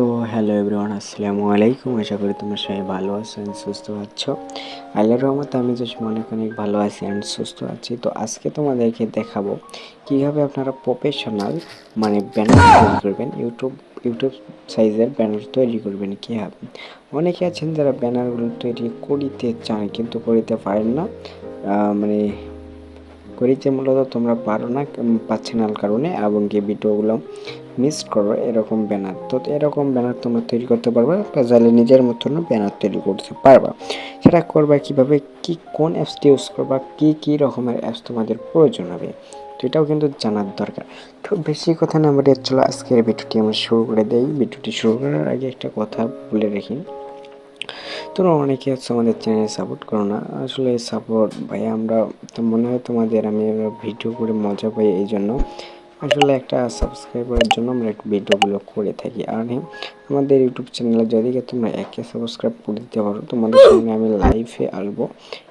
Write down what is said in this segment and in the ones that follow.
তো hello everyone আসসালামু আলাইকুম। আশা করি তোমরা সবাই ভালো আছো সুস্থ আছো। আল্লাহর রহমতে আমি জাস্ট অনেক অনেক ভালো আছি অ্যান্ড সুস্থ আছি। তো আজকে তোমাদেরকে দেখাবো কীভাবে আপনারা প্রফেশনাল মানে ব্যানার তৈরি করবেন ইউটিউব ইউটিউব সাইজের ব্যানার তৈরি করবেন কীভাবে? অনেকে আছেন যারা ব্যানারগুলো তৈরি করিতে চান কিন্তু করিতে পারেন না। মানে করিতে মূলত তোমরা পারো না পাচ্ছে না কারণে এবং কি ভিডিওগুলো মিস করো এরকম ব্যানার। তো এরকম ব্যানার তোমরা তৈরি করতে পারবা বা চাইলে নিজের মতন ব্যানার তৈরি করতে পারবা। সেটা করবা কীভাবে, কি কোন অ্যাপসটি ইউজ করবা, কি কি রকমের অ্যাপস তোমাদের প্রয়োজন হবে। তো এটাও কিন্তু জানার দরকার। তো বেশি কথা না বলে চলো, আজকের ভিডিওটি আমরা শুরু করে দেই। ভিডিওটি শুরু করার আগে একটা কথা বলে রাখি। তোমরা অনেকে হচ্ছে আমাদের চ্যানেল সাপোর্ট করো না। আসলে সাপোর্ট ভাই আমরা তো মনে হয় তোমাদের আমি ভিডিও করে মজা পাই এই জন্য আসলে একটা সাবস্ক্রাইবারের জন্য আমরা একটু ভিডিওগুলো করে থাকি। আর হ্যাঁ আমাদের ইউটিউব চ্যানেলে যদি তোমরা একে সাবস্ক্রাইব করে দিতে পারো, তোমাদের সঙ্গে আমি লাইভে আসব।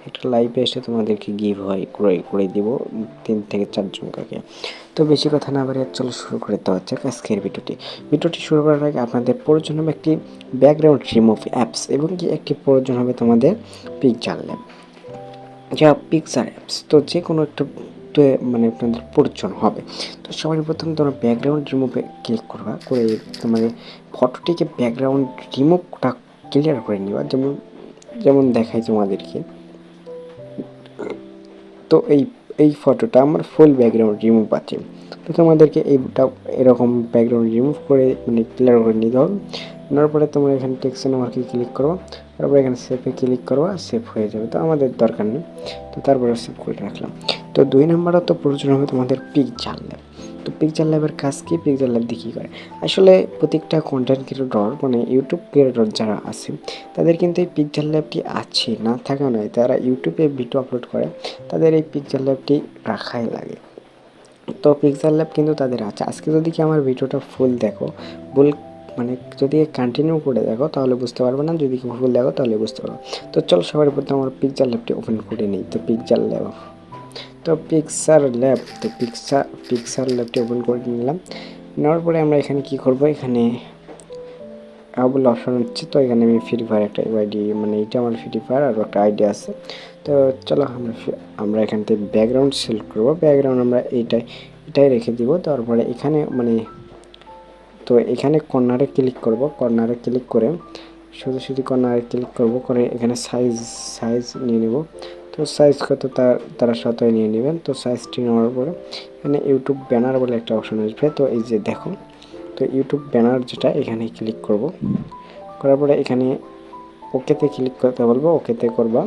একটা লাইভে এসে তোমাদেরকে গিভ হয় করে করে দিব তিন থেকে চারজন কাকে তো বেশি কথা না বাড়িয়ে চলো শুরু করে দেওয়া যাক আজকের ভিডিওটি। ভিডিওটি শুরু করার আগে আপনাদের প্রয়োজন হবে একটি ব্যাকগ্রাউন্ড রিমুভ অ্যাপস এবং কি একটি প্রয়োজন হবে তোমাদের পিকচার ল্যাব যা পিকচার অ্যাপস তো যে কোনো একটা তো মানে আপনাদের প্রয়োজন হবে। তো সবার প্রথম তোমরা ব্যাকগ্রাউন্ড রিমুভে ক্লিক করবা, করে তোমাদের ফটোটিকে ব্যাকগ্রাউন্ড রিমুভটা ক্লিয়ার করে নিবা, যেমন যেমন দেখাই তোমাদেরকে। তো এই এই ফটোটা আমার ফুল ব্যাকগ্রাউন্ড রিমুভ আছে। তো তোমাদেরকে এইটা এরকম ব্যাকগ্রাউন্ড রিমুভ করে মানে ক্লিয়ার করে নিতে হবে। নেওয়ার পরে তোমরা এখানে টেক্সট নাম্বারকে ক্লিক করো তারপরে এখানে সেভে ক্লিক করবা সেভ হয়ে যাবে। তো আমাদের দরকার নেই। তো তারপরে সেভ করে রাখলাম। তো দুই নম্বরও তো প্রয়োজন হবে তোমাদের পিকচার ল্যাব তো পিকচার ল্যাবের কাজ কি? পিকচার ল্যাব দিয়ে কী করে? আসলে প্রত্যেকটা কন্টেন্ট ক্রিয়েটর মানে ইউটিউব ক্রিয়েটর যারা আছে, তাদের কিন্তু এই পিকচার ল্যাবটি আছে, না থাকা নয় তারা ইউটিউবে ভিডিও আপলোড করে, তাদের এই পিকচার ল্যাবটি রাখাই লাগে। তো পিক্সেল ল্যাব কিন্তু তাদের আছে। আজকে যদি কি আমার ভিডিওটা ফুল দেখো ফুল মানে যদি কন্টিনিউ করে দেখো, তাহলে বুঝতে পারবে না। যদি ফুল দেখো, তাহলে বুঝতে পারবে তো চলো সবার প্রথমে আমার পিকচার ল্যাবটি ওপেন করে নিই। তো পিকচার ল্যাব তো পিক্সার ল্যাব তো পিক্সার পিক্সার ল্যাবটি ওপেন করে নিলাম। নেওয়ার পরে আমরা এখানে কি করব? এখানে আবুল অপশন হচ্ছে, তো এখানে আমি ফ্রি ফায়ার একটা আইডি মানে এটা আমার ফ্রি ফায়ার আর একটা আইডি আছে। তো চলো আমরা আমরা এখান থেকে ব্যাকগ্রাউন্ড সিলেক্ট করব। ব্যাকগ্রাউন্ড আমরা এইটাই, এটাই রেখে দিব। তারপরে এখানে মানে তো এখানে কর্নারে ক্লিক করব। কর্নারে ক্লিক করে শুধু শুধু কর্নারে ক্লিক করব। করে এখানে সাইজ সাইজ নিয়ে নেব। তো সাইজ কত তার সাথে নিয়ে নেবেন। তো সাইজটি নেওয়ার পরে এখানে ইউটিউব ব্যানার বলে একটা অপশন আসবে। তো এই যে দেখো তো ইউটিউব ব্যানার যেটা, এখানে ক্লিক করব। করার পরে এখানে ওকেতে ক্লিক করতে বলব। ওকেতে করবা।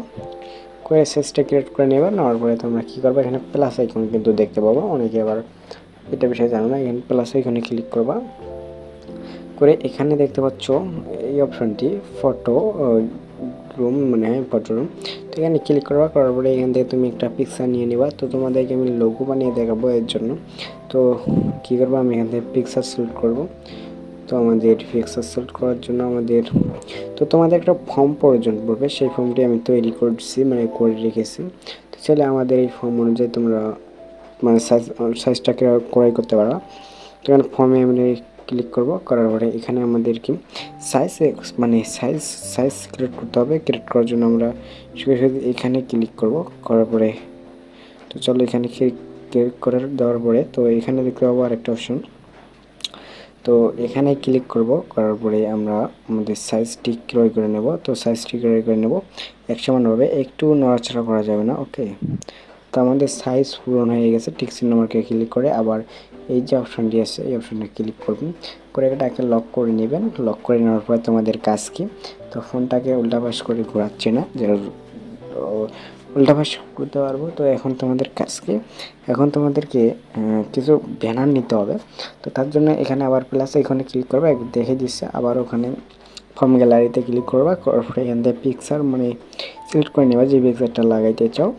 করে সাইজটা ক্রিয়েট করে নেবে। নেওয়ার পরে তোমরা কী করবে? এখানে প্লাস আইকন কিন্তু দেখতে পাবো। অনেকে আবার এটা বিষয়ে জানো না। এখানে প্লাস আইকনে ক্লিক করবা। করে এখানে দেখতে পাচ্ছ এই অপশনটি ফটো রুম মানে ফটো রুম তো এখানে ক্লিক করবা করার পরে এখান থেকে তুমি একটা পিকচার নিয়ে নিবা। তো তোমাদেরকে আমি লোগো বানিয়ে দেখাবো এর জন্য। তো কী করব, আমি এখান থেকে পিকচার সিলেক্ট করব। তো আমাদের পিকচার সিলেক্ট করার জন্য আমাদের, তো তোমাদের একটা ফর্ম প্রয়োজন পড়বে। সেই ফর্মটি আমি তৈরি করছি মানে করে রেখেছি। তো চলে আমাদের এই ফর্ম অনুযায়ী তোমরা মানে সাইজ সাইজটাকে ক্রয় করতে পারো। তো এখানে ফর্মে আমি ক্লিক করব, করার পরে এখানে আমাদের কি সাইজ মানে সাইজ সাইজ ক্রিয়েট করতে হবে। ক্রিয়েট করার জন্য আমরা শুধু এখানে ক্লিক করব, করার পরে তো চলো এখানে ক্লিক করে দেওয়ার পরে তো এখানে দেখতে পাবো আরেকটা অপশন তো এখানে ক্লিক করব, করার পরে আমরা আমাদের সাইজটি ক্রয় করে নেব। তো সাইজটি ক্রয় করে নেব এক সমানভাবে একটু নড়াচড়া করা যাবে না ওকে তো আমাদের সাইজ পূরণ হয়ে গেছে টিক চিহ্ন মার্কে ক্লিক করে আবার এই যে অপশনটি আছে, এই অপশনটা ক্লিক করবেন। করে এটাকে লক করে নেবেন। লক করে নেওয়ার পরে তোমাদের কাজ কি? তো ফোনটাকে উল্টাপাশ করে ঘোরাচ্ছে না, যে উল্টাপাশ করতে পারব। তো এখন তোমাদের কাজ কি? এখন তোমাদেরকে কিছু ব্যানার নিতে হবে। তো তার জন্য এখানে আবার প্লাস এখানে ক্লিক করবে দেখে দিচ্ছে। আবার ওখানে ফর্ম গ্যালারিতে ক্লিক করবা। এখান থেকে পিকচার মানে সিলেক্ট করে নেবা যে পিকচারটা লাগাইতে চাও।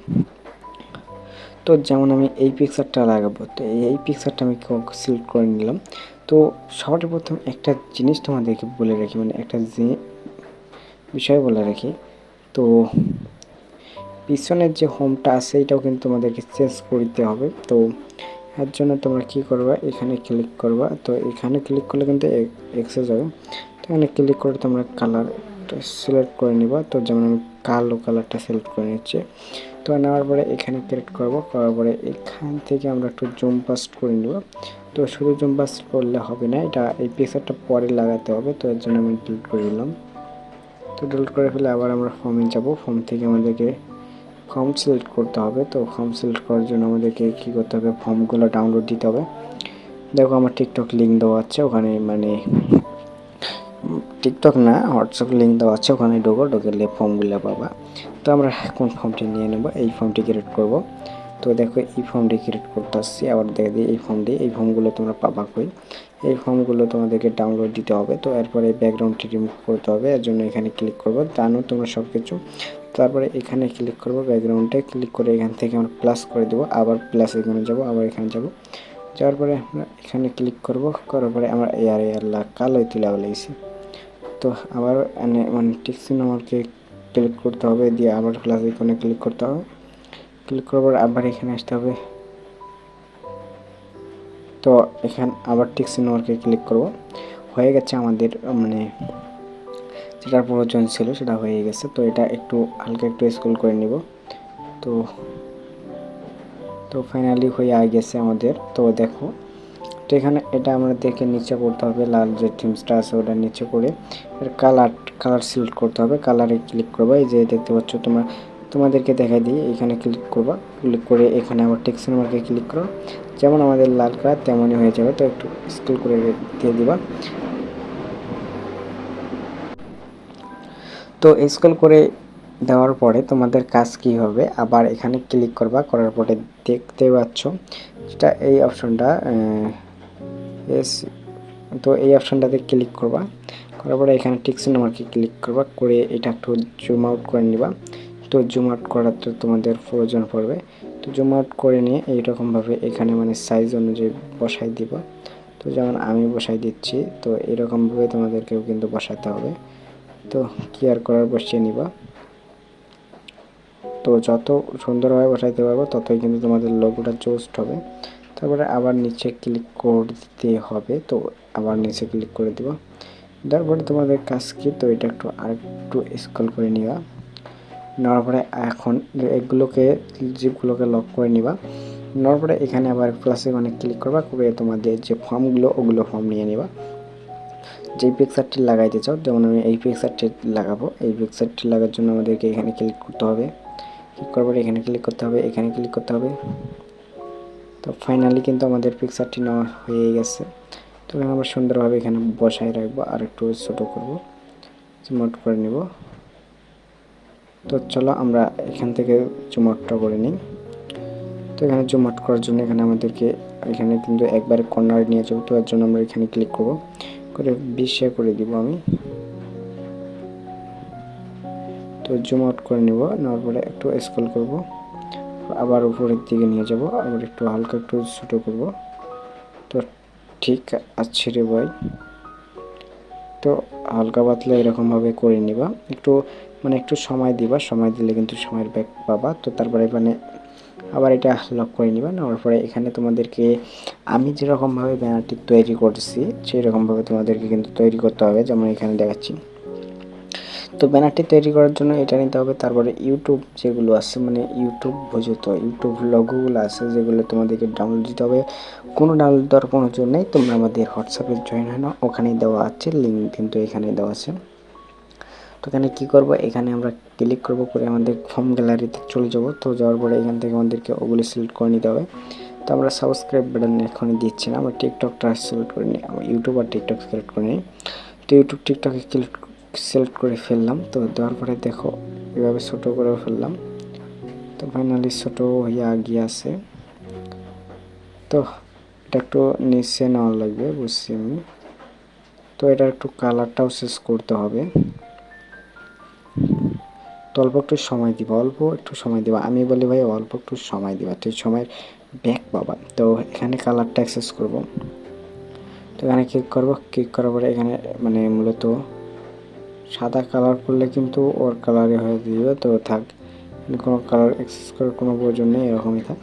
তো যেমন আমি এই পিকচারটা লাগাবো, তো এই পিকচারটা আমি সিলেক্ট করে নিলাম। তো সবার প্রথম একটা জিনিস তোমাদেরকে বলে রাখি মানে একটা যে বিষয় বলে রাখি, তো পিছনের যে হোমটা আছে, এটাও কিন্তু তোমাদেরকে চেঞ্জ করতে হবে। তো এর জন্য তোমরা কি করবা, এখানে ক্লিক করবা, তো এখানে ক্লিক করলে কিন্তু এক্সেস হবে। তো এখানে ক্লিক করে তোমরা কালার সিলেক্ট করে নিবা। তো যেমন আমি কালো কালারটা সিলেক্ট করে নিচ্ছি। তো নেওয়ার পরে এখানে ক্লিক করব। করার পরে এখান থেকে আমরা একটু জুম পাস্ট করে নিব। তো শুধু জুম পাস্ট করলে হবে না, এটা এই পিকচারটা পরে লাগাতে হবে, তো এর জন্য আমি ডিলিট করে দিলাম। তো ডিলিট করে ফেলে আবার আমরা ফর্মে যাব। ফর্ম থেকে আমাদেরকে ফর্ম সিলেক্ট করতে হবে। তো ফর্ম সিলেক্ট করার জন্য আমাদেরকে কী করতে হবে? ফর্মগুলো ডাউনলোড দিতে হবে। দেখো আমার টিকটক লিঙ্ক দেওয়া আছে, ওখানে মানে টিকটক না হোয়াটসঅ্যাপ লিঙ্ক দেওয়া আছে, ওখানে ঢোকো ঢোকেলে ফর্মগুলো পাবা। তো আমরা কোন ফর্মটি নিয়ে নেব? এই ফর্মটি ক্রিয়েট করব। তো দেখো, এই ফর্মটি ক্রিয়েট করতে আসছি, আবার দেখে দিই এই ফর্মটি এই ফর্মগুলো তোমরা পাবা কই? এই ফর্মগুলো তোমাদেরকে ডাউনলোড দিতে হবে, তো এরপরে ব্যাকগ্রাউন্ডটি রিমুভ করতে হবে, এর জন্য এখানে ক্লিক করব, জানো তোমরা সব কিছু তারপরে এখানে ক্লিক করব ব্যাকগ্রাউন্ডে ক্লিক করে এখান থেকে আমরা প্লাস করে দেবো, আবার প্লাস এখানে যাব, আবার এখানে যাব। যাওয়ার পরে আমরা এখানে ক্লিক করব, করার পরে আমরা এয়ার এয়ার কালোই তুলে বলেছি তো আবার মানে টিক্সি নাম্বারকে ক্লিক করতে হবে, দিয়ে আবার প্লাস এখানে ক্লিক করতে হবে। ক্লিক করার পর আবার এখানে আসতে হবে। তো এখানে, আবার টিক্সি নাম্বারকে ক্লিক করব। হয়ে গেছে আমাদের মানে যেটার প্রয়োজন ছিল সেটা হয়ে গেছে। তো এটা একটু হালকা একটু স্কুল করে নিব। তো তো ফাইনালি হয়ে গেছে আমাদের। তো দেখো তো এখানে, এটা আমাদেরকে নিচে করতে হবে, লাল যে থিমসটা আছে ওটা নিচে করে এর কালার কালার সিলেক্ট করতে হবে কালারে ক্লিক করবা, এই যে দেখতে পাচ্ছ তোমরা, তোমাদেরকে দেখাই দিই, এখানে ক্লিক করবা ক্লিক করে এখানে আবার টেক্সট নাম্বারকে ক্লিক করো, যেমন আমাদের লাল কালার তেমনই হয়ে যাবে, তো একটু স্কুল করে দিয়ে দিবা। তো স্কুল করে দেওয়ার পরে তোমাদের কাজ কি হবে, আবার এখানে ক্লিক করবা, করার পরে দেখতে পাচ্ছ, যেটা এই অপশনটা এস তো এই অপশনটাতে ক্লিক করবা। করার পরে এখানে টিক্স নাম্বারকে ক্লিক করবা। করে এটা একটু জুম আউট করে নিবা। তো জুম আউট করার তো তোমাদের প্রয়োজন পড়বে। তো জুম আউট করে নিয়ে এইরকমভাবে এখানে মানে সাইজ অনুযায়ী বসাই দিবা। তো যেমন আমি বসাই দিচ্ছি, তো এরকমভাবে তোমাদেরকেও কিন্তু বসাতে হবে। তো কেয়ার করার বসিয়ে নিবা। তো যত সুন্দরভাবে বসাইতে পারব, ততই কিন্তু তোমাদের লোগোটা চোস্ট হবে। তারপরে আবার নিচে ক্লিক করে দিতে হবে। তো আবার নিচে ক্লিক করে দিব। তারপরে তোমাদের কাজ কি? তো এটা একটু আর একটু স্কল করে নিবা। নেওয়ার পরে এখন এগুলোকে জিপগুলোকে লক করে নিবা। নেওয়ার পরে এখানে আবার প্লাসে মানে ক্লিক করবা। করে তোমাদের যে ফর্মগুলো ওগুলো ফর্ম নিয়ে নিবা। যে পিকচারটি লাগাইতে চাও, যেমন আমি এই পিকচারটি লাগাবো। এই পিকচারটি লাগার জন্য আমাদেরকে এখানে ক্লিক করতে হবে। ক্লিক করবার এখানে ক্লিক করতে হবে, এখানে ক্লিক করতে হবে। তো ফাইনালি কিন্তু আমাদের পিকচারটি নেওয়া হয়ে গেছে। তো আমরা সুন্দরভাবে এখানে বসায় রাখব আর একটু ছোটো করব। জুমট করে নিব। তো চলো আমরা এখান থেকে জুমটটা করে নিই। তো এখানে জুমট করার জন্য এখানে আমাদেরকে, এখানে কিন্তু একবারে কর্নার নিয়ে যাব। তো জন্য আমরা এখানে ক্লিক করব। করে বিশে করে দিব আমি। তো জুম আউট করে নিব, নেওয়ার পরে একটু স্ক্রল করব। আবার উপরের দিকে নিয়ে যাব। আবার একটু হালকা একটু ছোটো করব। তো ঠিক আছে রে ভাই। তো হালকা পাতলা এরকমভাবে করে নিবা। একটু মানে একটু সময় দিবা। সময় দিলে কিন্তু সময়ের ব্যাগ পাবা। তো তারপরে মানে আবার এটা লক করে নিবা। নেওয়ার পরে এখানে তোমাদেরকে আমি যেরকমভাবে ব্যানারটি তৈরি করছি সেই রকমভাবে তোমাদেরকে কিন্তু তৈরি করতে হবে। যেমন এখানে দেখাচ্ছি। তো ব্যানারটি তৈরি করার জন্য এটা নিতে হবে। তারপরে ইউটিউব যেগুলো আছে মানে ইউটিউব বুঝতো ইউটিউব লগোগুলো আছে যেগুলো তোমাদেরকে ডাউনলোড দিতে হবে। কোনো ডাউনলোড দেওয়ার কোনো জন্য নেই, তোমরা আমাদের হোয়াটসঅ্যাপে জয়েন হয় না ওখানেই দেওয়া আছে লিঙ্ক কিন্তু এখানেই দেওয়া আছে। তো এখানে কী করব? এখানে আমরা ক্লিক করব, করে আমাদের ফর্ম গ্যালারিতে চলে যাব। তো যাওয়ার পরে এখান থেকে আমাদেরকে ওগুলো সিলেক্ট করে নিতে হবে। তো আমরা সাবস্ক্রাইব বাটন এখনই দিচ্ছি না, আমরা টিকটকটা সিলেক্ট করে নিই ইউটিউব আর টিকটক সিলেক্ট করে নিই। তো ইউটিউব টিকটকে ক্লিক সিলেক্ট করে ফেললাম। তো দেওয়ার পরে দেখো, এভাবে ছোটো করে ফেললাম। তো ফাইনালি ছোট হইয়া গিয়ে আছে তো এটা একটু নিচে নেওয়া লাগবে, বুঝছি আমি। তো এটা একটু কালারটাও শেষ করতে হবে। তো অল্প একটু সময় দিবা, অল্প একটু সময় দিবা। আমি বলি ভাই, অল্প একটু সময় দিবা তো সময়ের ব্যাক পাবা। তো এখানে কালারটা অ্যাক্সেস করব। তো এখানে ক্লিক করব। ক্লিক করার পরে এখানে মানে মূলত সাদা কালার করলে কিন্তু ওর কালারে হয়ে দিবে তো থাক, কোনো কালার এক্সেস করার কোনো প্রয়োজন নেই, এরকমই থাক।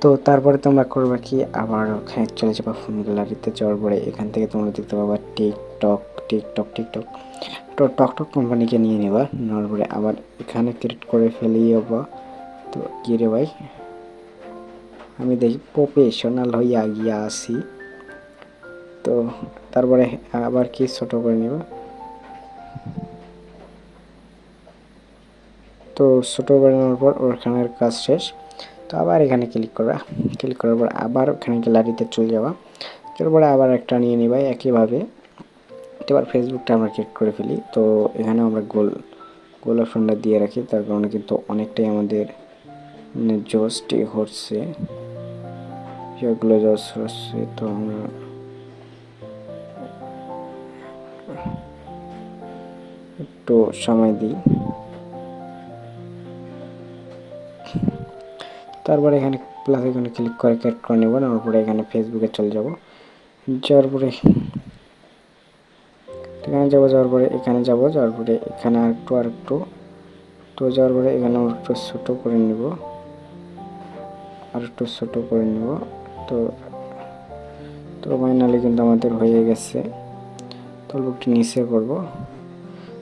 তো তারপরে তোমরা করবে কি? আবার ওখানে চলে যাবে ফোন গ্যালারিতে যাওয়ার পরে এখান থেকে তোমরা দেখতে পাবা টিকটক টিকটক টিকটক তো টকটক কোম্পানিকে নিয়ে নেবা, নেওয়ার পরে আবার এখানে ক্রিয়েট করে ফেলেই যাবা তো কী রে ভাই? আমি দেখি প্রফেশনাল হইয়া গিয়া আসি তো তারপরে আবার কি ছোটো করে নিব? তো ছোট নেওয়ার পর ওখানের কাজ শেষ। তো আবার এখানে ক্লিক করা ক্লিক করার পর আবার ওখানে গ্যালারিতে চলে যাওয়া তারপরে আবার একটা নিয়ে নিবা একইভাবে। এবার ফেসবুকটা আমরা ক্লিক করে ফেলি। তো এখানে আমরা গোল গোল অপশনটা দিয়ে রাখি। তার কারণে কিন্তু অনেকটাই আমাদের জোসটি হচ্ছে। সেগুলো জস হচ্ছে। তো আমরা একটু সময় দিই। তারপরে এখানে প্লাস এখানে ক্লিক করে ক্যাট করে নেব, নেওয়ার পরে এখানে ফেসবুকে চলে যাব। যাওয়ার পরে এখানে যাব, যাওয়ার পরে এখানে যাব, যাওয়ার পরে এখানে আর একটু আর একটু তো যাওয়ার পরে এখানে একটু ছোটো করে নিব। আর একটু ছোটো করে নিব। তো তো ফাইনালি কিন্তু আমাদের হয়ে গেছে। তো বুকটি নিচে করব।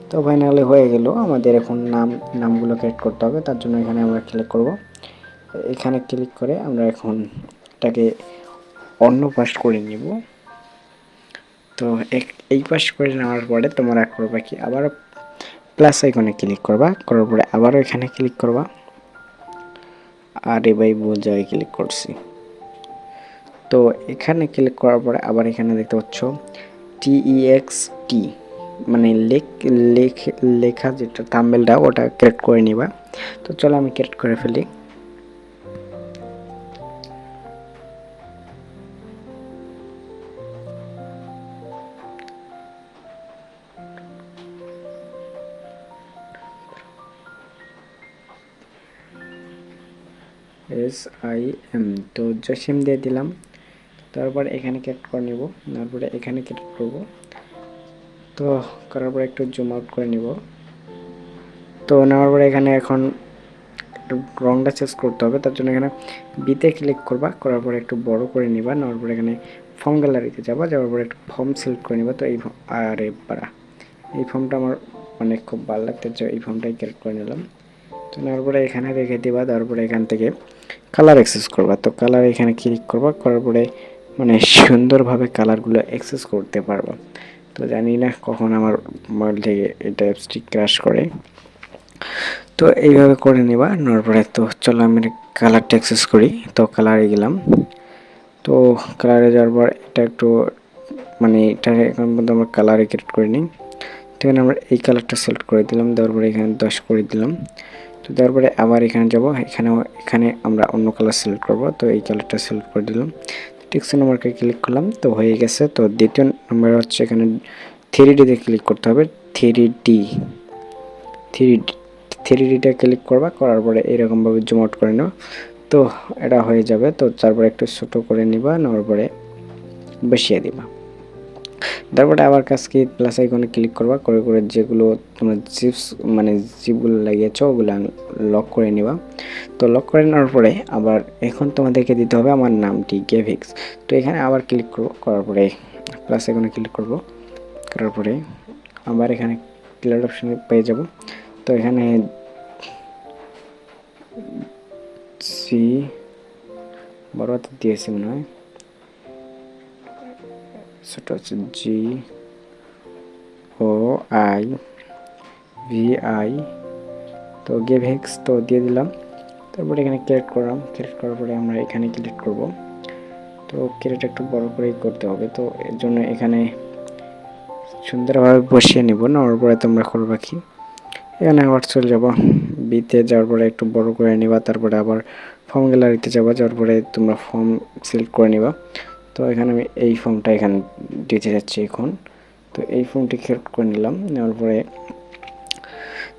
তো ফাইনালি হয়ে গেল। আমাদের এখন নাম, নামগুলো ক্রিয়েট করতে হবে। তার জন্য এখানে আমরা ক্লিক করব। এখানে ক্লিক করে আমরা এখন এটাকে অন্য পাশ করে নিব। তো এই পাশ করে নেওয়ার পরে তোমরা করবা কি? আবার প্লাস আইকনে ক্লিক করবা। করার পরে আবারও এখানে ক্লিক করবা। আর এবার জায়গায় ক্লিক করছি। তো এখানে ক্লিক করার পরে আবার এখানে দেখতে পাচ্ছ টিইএক্স টি মানে লেখ লেখ, লেখা যেটা থাম্বেলটা ওটা ক্রিয়েট করে নিবা। তো চলো আমি ক্রিয়েট করে ফেলি। এস আই এম তো জসিম দিয়ে দিলাম। তারপর এখানে ক্যাট করে নেব। তারপরে এখানে ক্যাট করব। তো করার পরে একটু জুম আউট করে নিব। তো নেওয়ার পরে এখানে এখন রংটা চেঞ্জ করতে হবে। তার জন্য এখানে বিতে ক্লিক করবা। করার পরে একটু বড় করে নিবা। নেওয়ার পরে এখানে ফর্ম গ্যালারিতে যাবা। যাওয়ার পরে একটু ফর্ম সিলেক্ট করে নিবা। তো এই আরে পারা এই ফর্মটা আমার মানে খুব ভালো লাগতে এই ফর্মটাই ক্রিয়েট করে নিলাম। তো নেওয়ার পরে এখানে রেখে দিবা। তারপরে এখান থেকে কালার অ্যাক্সেস করবা। তো কালার এখানে ক্লিক করবা, করার পরে মানে সুন্দরভাবে কালারগুলো অ্যাক্সেস করতে পারবা। তো জানি না কখন আমার মোবাইল থেকে এটা অ্যাপসটি ক্রাশ করে। তো এইভাবে করে নেবা, নেওয়ার পরে তো চলো আমি কালারটা অ্যাক্সেস করি। তো কালারে গেলাম। তো কালারে যাওয়ার পর এটা একটু মানে এটা এখন পর্যন্ত আমরা কালারে ক্রিয়েট করে নিই তো এখানে আমরা এই কালারটা সিলেক্ট করে দিলাম, দেওয়ার পরে এখানে দশ করে দিলাম। তো তারপরে আবার এখানে যাব। এখানে এখানে আমরা অন্য কালার সিলেক্ট করব। তো এই কালারটা সিলেক্ট করে দিলাম। টিক্সি নাম্বারকে ক্লিক করলাম। তো হয়ে গেছে। তো দ্বিতীয় নাম্বার হচ্ছে এখানে থ্রি ডিতে ক্লিক করতে হবে। থ্রি ডি থ্রি থ্রি ডিটা ক্লিক করবা। করার পরে এরকমভাবে জুম আউট করে নেওয়া তো এটা হয়ে যাবে। তো তারপরে একটু ছোটো করে নিবা। নেওয়ার পরে বসিয়ে দিবা। তারপরে আবার কাজকে প্লাস আইকনে ক্লিক করবা, করে করে যেগুলো তোমরা জিপস মানে জিপগুলো লাগিয়েছো, ওগুলো লক করে নিবা। তো লক করে নেওয়ার পরে আবার এখন তোমাদেরকে দিতে হবে আমার নামটি গেভিক্স তো এখানে আবার ক্লিক করব, করার পরে প্লাস আইকনে ক্লিক করব। করার পরে আবার এখানে ক্লিয়ার অপশানে পেয়ে যাব। তো এখানে সি বড় দিয়েছি মনে হয় সেটা হচ্ছে G O I V I তো গেভেক্স তো দিয়ে দিলাম। তারপরে এখানে ক্রিয়েট করলাম। ক্রিয়েট করার পরে আমরা এখানে ক্লিক করব। তো ক্রিয়েট একটু বড় করেই করতে হবে। তো এর জন্য এখানে সুন্দরভাবে বসিয়ে নিব। নেওয়ার পরে তোমরা করবা কি এখানে আবার চলে যাব। বিতে যাওয়ার পরে একটু বড় করে নিবা। তারপরে আবার ফর্ম গ্যালারিতে যাব। যাওয়ার পরে তোমরা ফর্ম সিলেক্ট করে নিবা। তো এখানে আমি এই ফর্মটা এখানে দিতে যাচ্ছি এখন। তো এই ফর্মটি ক্রিয়েট করে নিলাম, নেওয়ার পরে,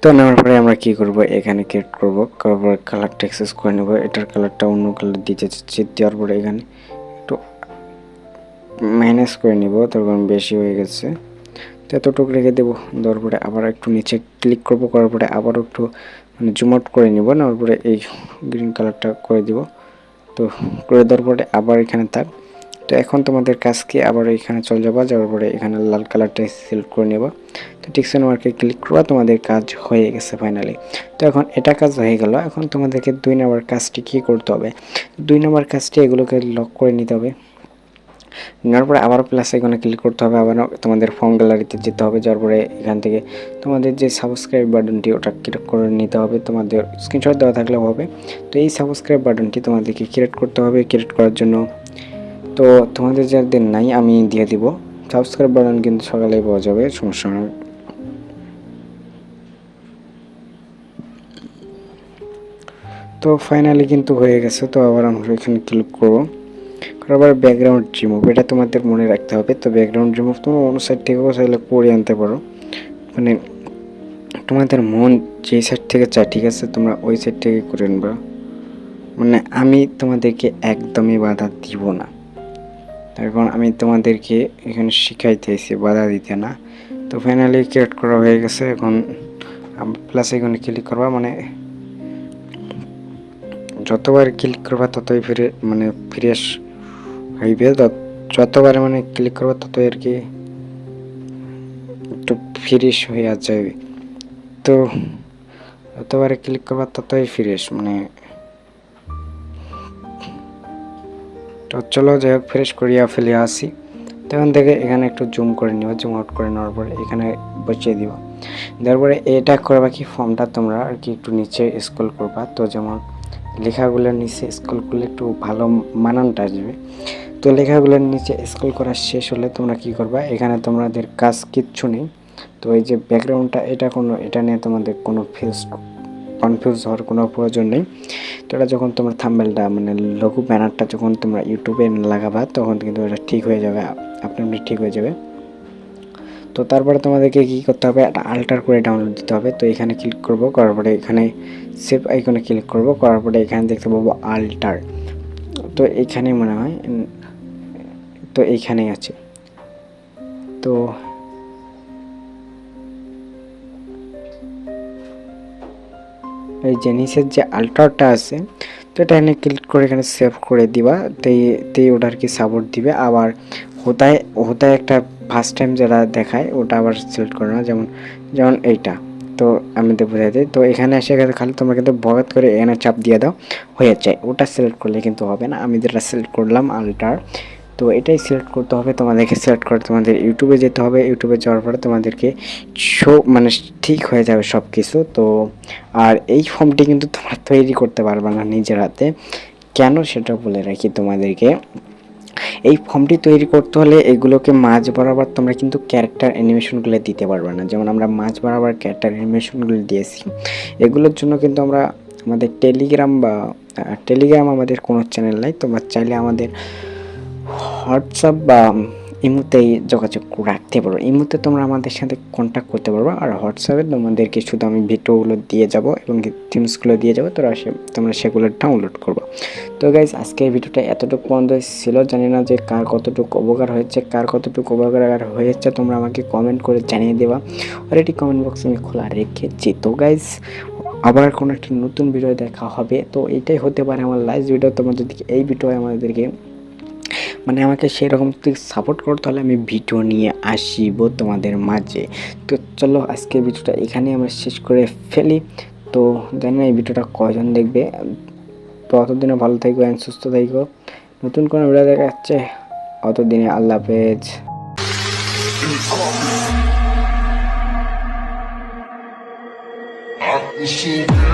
তো নেওয়ার পরে আমরা কি করব? এখানে ক্রিয়েট করব তারপর কালারটা অ্যাক্সেস করে নেব। এটার কালারটা অন্য কালার দিতে চাচ্ছি দেওয়ার পরে এখানে একটু ম্যানেজ করে নিব তখন বেশি হয়ে গেছে। তো এতটুকু রেখে দেবো, দেওয়ার পরে আবার একটু নিচে ক্লিক করব, করার পরে আবার একটু মানে জুম আউট করে নিব, নেওয়ার পরে এই গ্রিন কালারটা করে দিব। তো করে দেওয়ার পরে আবার এখানে থাক। তো এখন তোমাদের কাজকে আবার এখানে চলে যাবা, যাওয়ার পরে এখানে লাল কালারটা সিলেক্ট করে নেবা। তো টিকসন মার্কে ক্লিক করবা, তোমাদের কাজ হয়ে গেছে ফাইনালি তো এখন এটা কাজ হয়ে গেল, এখন তোমাদেরকে দুই নম্বর কাজটি কী করতে হবে? দুই নম্বর কাজটি এগুলোকে লক করে নিতে হবে। নেওয়ার পরে আবার প্লাস এখানে ক্লিক করতে হবে, আবার তোমাদের ফর্ম গ্যালারিতে যেতে হবে, যাওয়ার পরে এখান থেকে তোমাদের যে সাবস্ক্রাইব বাটনটি ওটা ক্লিক করে নিতে হবে, তোমাদের স্ক্রিনশট দেওয়া থাকলেও হবে। তো এই সাবস্ক্রাইব বাটনটি তোমাদেরকে ক্রিয়েট করতে হবে ক্রিয়েট করার জন্য তো তোমাদের যাদের নাই, আমি দিয়ে দিব। সাবস্ক্রাইব বাটন কিন্তু সকালেই পাওয়া যাবে, সমস্যা তো ফাইনালি কিন্তু হয়ে গেছে, তো আবার আমরা এখানে ক্লিক করব। আবার ব্যাকগ্রাউন্ড রিমুভ এটা তোমাদের মনে রাখতে হবে। তো ব্যাকগ্রাউন্ড রিমুভ তোমরা অন্য সাইড থেকেও চাইলে করে আনতে পারো। মানে তোমাদের মন যেই সাইড থেকে চায়, ঠিক আছে, তোমরা ওই সাইড থেকে করে নেবা মানে আমি তোমাদেরকে একদমই বাধা দিব না। কারণ আমি তোমাদেরকে এখানে শিখাইতেছি বাধা দিতে না। তো ফাইনালি ক্রিয়েট করা হয়ে গেছে, এখন প্লাস এখানে ক্লিক করবা মানে যতবার ক্লিক করবা ততই ফিরে মানে ফ্রেশ হইবে। যতবার মানে ক্লিক করবা ততই আর কি একটু ফ্রেশ হয়ে যাবে তো যতবারে ক্লিক করবা ততই ফ্রেশ মানে তো চলো যাই হোক ফ্রেশ করিয়া ফেলে আসি। তখন থেকে এখানে একটু জুম করে নিব জুম আউট করে নেওয়ার পরে এখানে বসিয়ে দিব। দেওয়ার পরে এটা করবা কি ফর্মটা তোমরা আর কি একটু নিচে স্ক্রল করবা। তো যেমন লেখাগুলোর নিচে স্ক্রল করলে একটু ভালো মানানটা আসবে। তো লেখাগুলোর নিচে স্ক্রল করা শেষ হলে তোমরা কি করবা, এখানে তোমাদের কাজ কিচ্ছু নেই। তো এই যে ব্যাকগ্রাউন্ডটা এটা কোনো, এটা নিয়ে তোমাদের কোনো ফিউজ কনফিউজ হওয়ার কোনো প্রয়োজন নেই। তো এটা যখন তোমার থাম্বেলটা মানে লঘু ব্যানারটা যখন তোমরা ইউটিউবে লাগাবা, তখন কিন্তু এটা ঠিক হয়ে যাবে আপনি আপনি ঠিক হয়ে যাবে। তো তারপরে তোমাদেরকে কী করতে হবে, একটা আল্টার করে ডাউনলোড দিতে হবে। তো এখানে ক্লিক করব, করার পরে এখানে সেভ আইকনে ক্লিক করব, করার পরে এখানে দেখতে পাবো আল্টার তো এখানে মনে হয়, তো এইখানেই আছে। তো এই যে যে আল্টারটা আছে, তো এটা এখানে ক্লিক করে এখানে সেভ করে দিবা। তাই ওটা আর কি সাপোর্ট দিবে। আবার হোতায় হোতায় একটা ফার্স্ট টাইম যারা দেখায়, ওটা আবার সিলেক্ট করে না যেমন যেমন এইটা। তো আমাদের বোঝাই দিই। তো এখানে এসে খালি তোমরা কিন্তু বগাত করে এখানে চাপ দিয়ে দাও। হয়ে যায়। ওটা সিলেক্ট করলে কিন্তু হবে না। আমি যেটা সিলেক্ট করলাম আল্টার তো এটাই সিলেক্ট করতে হবে, তোমাদেরকে সিলেক্ট করে তোমাদের ইউটিউবে যেতে হবে। ইউটিউবে যাওয়ার পরে তোমাদেরকে শো মানে ঠিক হয়ে যাবে সব কিছু তো আর এই ফর্মটি কিন্তু তোমরা তৈরি করতে পারবে না নিজের হাতে। কেন সেটা বলে রাখি তোমাদেরকে। এই ফর্মটি তৈরি করতে হলে এগুলোকে মাঝ বরাবর তোমরা কিন্তু ক্যারেক্টার অ্যানিমেশনগুলো দিতে পারবে না। যেমন আমরা মাঝ বরাবর ক্যারেক্টার অ্যানিমেশনগুলো দিয়েছি। এগুলোর জন্য কিন্তু আমরা আমাদের টেলিগ্রাম বা টেলিগ্রাম আমাদের কোনো চ্যানেল নাই। তোমরা চাইলে আমাদের হোয়াটসঅ্যাপ বা ইমুতেই যোগাযোগ রাখতে পারো। ইমুতে তোমরা আমাদের সাথে কন্ট্যাক্ট করতে পারবে। আর হোয়াটসঅ্যাপে তোমাদেরকে শুধু আমি ভিডিওগুলো দিয়ে যাব এবং থিমসগুলো দিয়ে যাব। তোরা সে, তোমরা সেগুলো ডাউনলোড করব। তো গাইজ আজকে এই ভিডিওটা এতটুকু পর্যন্ত ছিল। জানি না যে কার কতটুকু উপকার হয়েছে, কার কতটুকু উপকার হয়েছে, তোমরা আমাকে কমেন্ট করে জানিয়ে দেবা। অলরেডি কমেন্ট বক্স আমি খোলা রেখেছি। তো গাইজ আবার কোনো একটা নতুন ভিডিও দেখা হবে। তো এটাই হতে পারে আমার লাস্ট ভিডিও তোমার যদি এই ভিডিও আমাদেরকে মানে আমাকে সেরকম তুই সাপোর্ট করো, তাহলে আমি ভিডিও নিয়ে আসিব তোমাদের মাঝে। তো চলো আজকে ভিডিওটা এখানে আমরা শেষ করে ফেলি। তো জানি না এই ভিডিওটা কয়জন দেখবে। তো অতদিনে ভালো থাকবে and সুস্থ থাকবে নতুন কোনো ভিডিও দেখা যাচ্ছে অতদিনে আল্লাহ হাফেজ। See